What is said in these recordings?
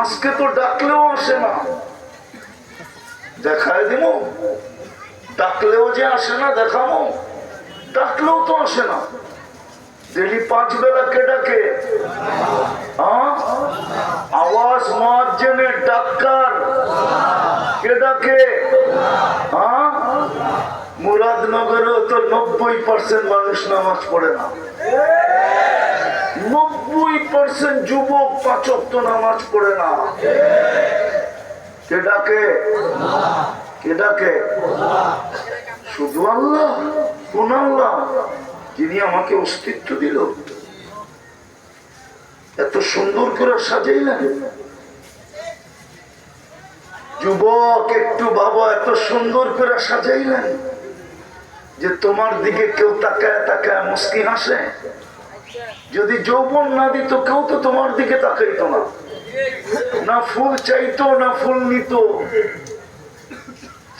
আজকে তো ডাকলেও আসে না। দেখায় দিব ডাকলেও যে আসে না দেখাবো ডাকলেও তো আসে না। ডেলি পাঁচ বেলা কে ডাকে? আওয়াজ মহাজনের ডাক্তার। কে ডাকে? মুরাদনগরেও তো নব্বই পার্সেন্ট মানুষ নামাজ পড়ে না। নব্বই পার্সেন্ট যুবক পাচক তো নামাজ পড়ে না। কে ডাকে? শুধু আল্লাহ কোন আল্লাহ। যিনি আমাকে অস্তিত্ব দিল। এত সুন্দর করে সাজাইলেন। যুবক একটু বাবা, এত সুন্দর করে সাজাইলেন যে তোমার দিকে কেউ তাকায় তাকায় মুস্কি হাসে যদি যৌবন না দিত, কেউ তো তোমার দিকে তাকাইতো না। না ফুল চাইতো, না ফুল নিত।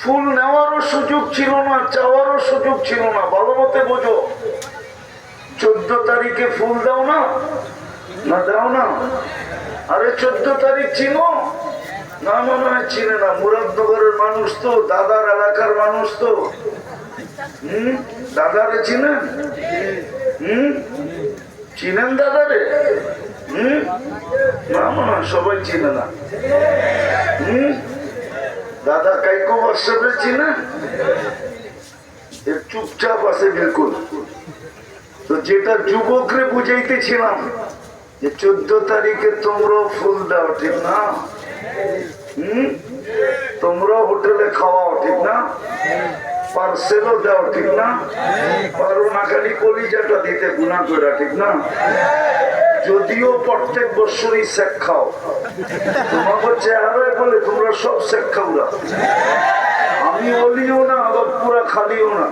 ফুল নেওয়ারও সুযোগ ছিল না, চাওয়ারও সুযোগ ছিল না। ভালো মতে বোঝো, চোদ্দ তারিখে ফুল দাও না? না, দাও না। আরে চোদ্দ তারিখ ছিল না মনে হয় চিনে না। মুরাদনগরের মানুষ তো, দাদার এলাকার মানুষ তো। হম? দাদারে চিনেন? হম? চিনেন দাদারে হম? না সবাই চিনে না। হম? দাদা কাইকো বর্ষাবে চিনেন চুপচাপ আছে বিলকুল। তো যেটা যুবকরে বুঝাইতেছিলাম যে চোদ্দ তারিখে তোমরা ফুল দাও, ঠিক না? হম? তোমরা হোটেলে খাওয়াও, ঠিক না? পার্সেলও দাও ঠিক না? পারো না খালি কলিজাটা দিতে গুণা করে ঠিক না? যদিও প্রত্যেক বছরই শেখ খাও। তোমাকে চেহারায় বলে তোমরা সব শেখ খাওরা আমি বলিও না, আবার পুরা খালিও না।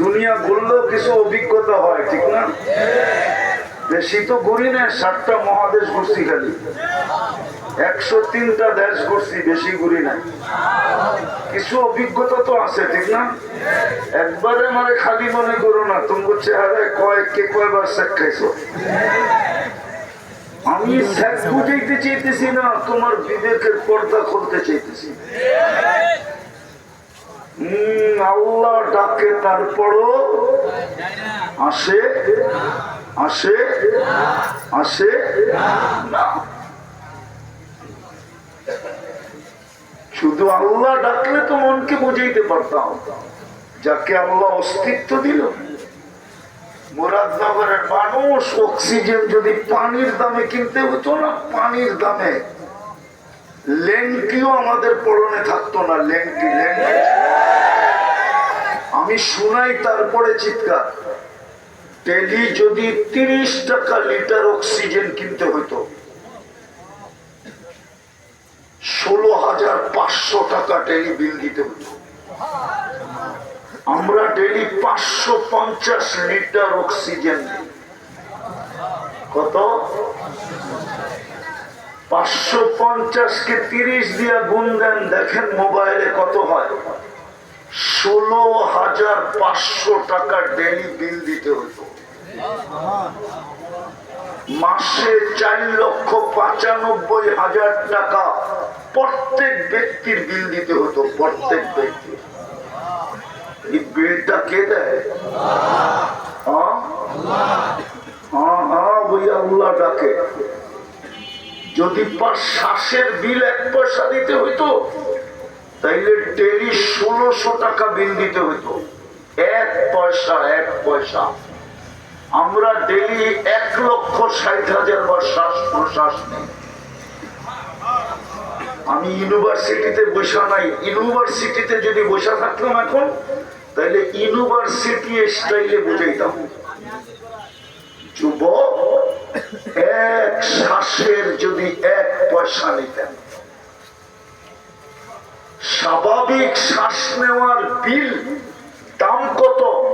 দুনিয়া ঘুরলেও কিছু অভিজ্ঞতা হয়, ঠিক না? বেশি তো ঘুরি না, সাতটা মহাদেশ ঘুরছি খালি। একশো তিনটা দেশ ঘুরছি, বেশি ঘুরি নাই। কিছু অভিজ্ঞতা তো আছে, ঠিক না? একবারে মানে খালি মনে করো না, তোমার চেহারায় কয়েক কে কয়বার শেখ খাইছো? আমি শেখ বুঝাইতে চাইতেছি না, তোমার বিবেকের পর্দা খুলতে চাইতেছি। আল্লাহ ডাকে, তারপরও আসে আসে আসে, না। শুধু আল্লাহ ডাকলে তো মনকে বুঝাইতে পারতাম। যাকে আল্লাহ অস্তিত্ব দিল। মুরাদনগরের মানুষ অক্সিজেন যদি পানির দামে কিনতে হতো না, পানির দামে। লেংটিও আমাদের পরনে থাকতো না, লেংটি লেংটি আমি শুনাই তারপরে চিৎকার। ডেলি যদি তিরিশ টাকা লিটার অক্সিজেন কিনতে হতো ষোলো হাজার পাঁচশো টাকা ডেলি বিল দিতে হতো। আমরা ডেলি পাঁচশো পঞ্চাশ লিটার অক্সিজেন দিই। কত? পাঁচশো পঞ্চাশ কে তিরিশ দিয়া গুণ দেন, দেখেন মোবাইলে কত হয়। ষোলো হাজার পাঁচশো টাকা ডেলি বিল দিতে হতো। মাসে চার লক্ষ পঁচানব্বই হাজার টাকা প্রত্যেক ব্যক্তির বিল দিতে হতো, প্রত্যেক ব্যক্তির এই বিলটা কে দেয়? হ্যাঁ? হ্যাঁ হ্যাঁ ডাকে যদি শ্বাসের বিল এক পয়সা দিতে হইতো, তাইলে ডেলি ষোলোশো টাকা বিল দিতে হইতো। এক পয়সা এক পয়সা। আমরা ডেলি এক লক্ষ ষাট হাজার বার শ্বাস প্রশ্বাস নেই। আমি ইউনিভার্সিটিতে বসা নাই। ইউনিভার্সিটিতে যদি বসা থাকতাম এখন, তাহলে ইউনিভার্সিটি স্টাইলে বুঝাইতাম। যুবক, এক শ্বাসের যদি এক পয়সা নিতেন। স্বাভাবিক শ্বাস নেওয়ার বিল দাম কত?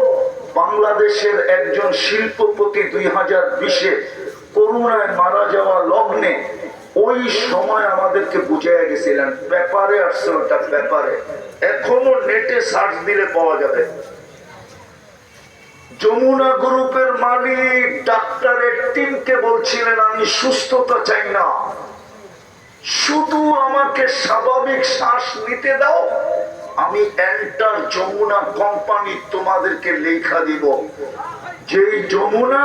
বাংলাদেশের একজন শিল্পপতি দুই হাজার বিশে করুণায় মারা যাওয়া লগ্নে ওই সময় আমাদেরকে বুঝাইয়া গেছিলেন, ব্যাপারে আসছে ওটা ব্যাপারে। এখনও নেটে সার্চ দিলে পাওয়া যাবে। যমুনা গ্রুপের মালিক, ডাক্তারের টিমকে বলছিলেন, আমি সুস্থতা চাই না। শুধু আমাকে স্বাভাবিক শ্বাস নিতে দাও আমি এন্টার যমুনা কোম্পানি তোমাদেরকে লেখা দিব। যেই যমুনা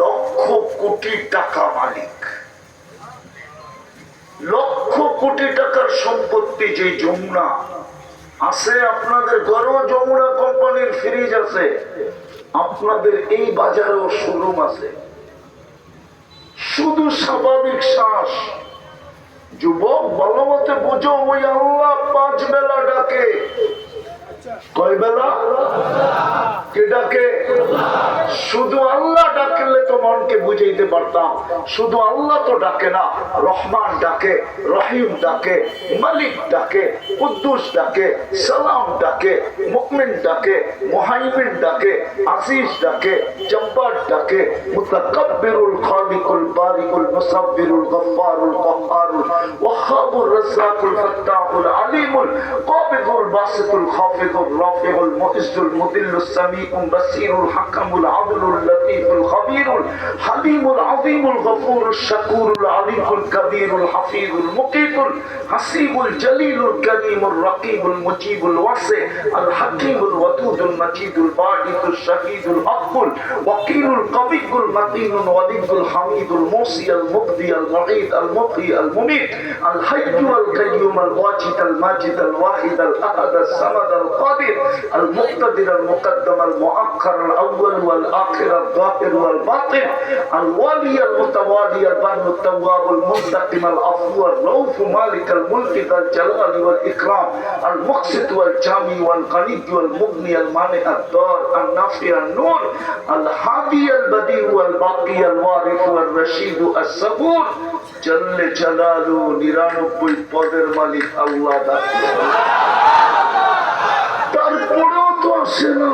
লক্ষ কোটি টাকা মালিক। লক্ষ কোটি টাকার সম্পত্তি যে যমুনা, আছে আপনাদের ঘরেও যমুনা কোম্পানির ফ্রিজ আছে, আপনাদের এই বাজারেও শোরুম আছে। শুধু স্বাভাবিক শ্বাস যুবক ভালো মতে বুঝো ওই আল্লাহ পাঁচ বেলা ডাকে। কয় বেলা? কে ডাকে? শুধু আল্লাহ ডাকলে তো মনকে পারতাম। শুধু আল্লাহ তো ডাকে না, রহমান ডাকে, রহিম ডাকে, মালিক ডাকে, কুদ্দুস ডাকে, সালাম ডাকে মুকমিন ডাকে, মুহাইমিন ডাকে ডাকে, জব্বার ডাকে, মুতাকাব্বিরুল খালিকুল বারিকুল মুসাব্বিরুল গফফারুল কহ্হারুল ওয়াহ্হাবুর রাজ্জাকুল ফাত্তাহুল আলিমুল কাবিদুল বাসিতুল খাফিদুল রাফিউল মুদিল্লুস সামিউল বাসিরুল হাকামুল আদলুল লতীফুল খবীরুল হালিমুল আযীমুল গফুরুশ শাকুরুল আলিমুল কবীরুল হাফিজুল মুকিতুল হাসিবুল জলিলুল করিমুল আল মুআক্খার আল আউয়াল ওয়াল আখির আল যাহির ওয়াল বাতিন আল ওয়ালি আল মুতাওয়ালি আল বার التواب المنتقم العفو الرؤوف مالك الملك ذا الجلال والإكرام المقسط والجامي والغني والمغني المانع الدار النافع النور الهادي البديع والباقي الوارث والرشيد الصبور جل جلاله নিরানব্বই পদের মালিক আল্লাহ তারপরেও তো আসে না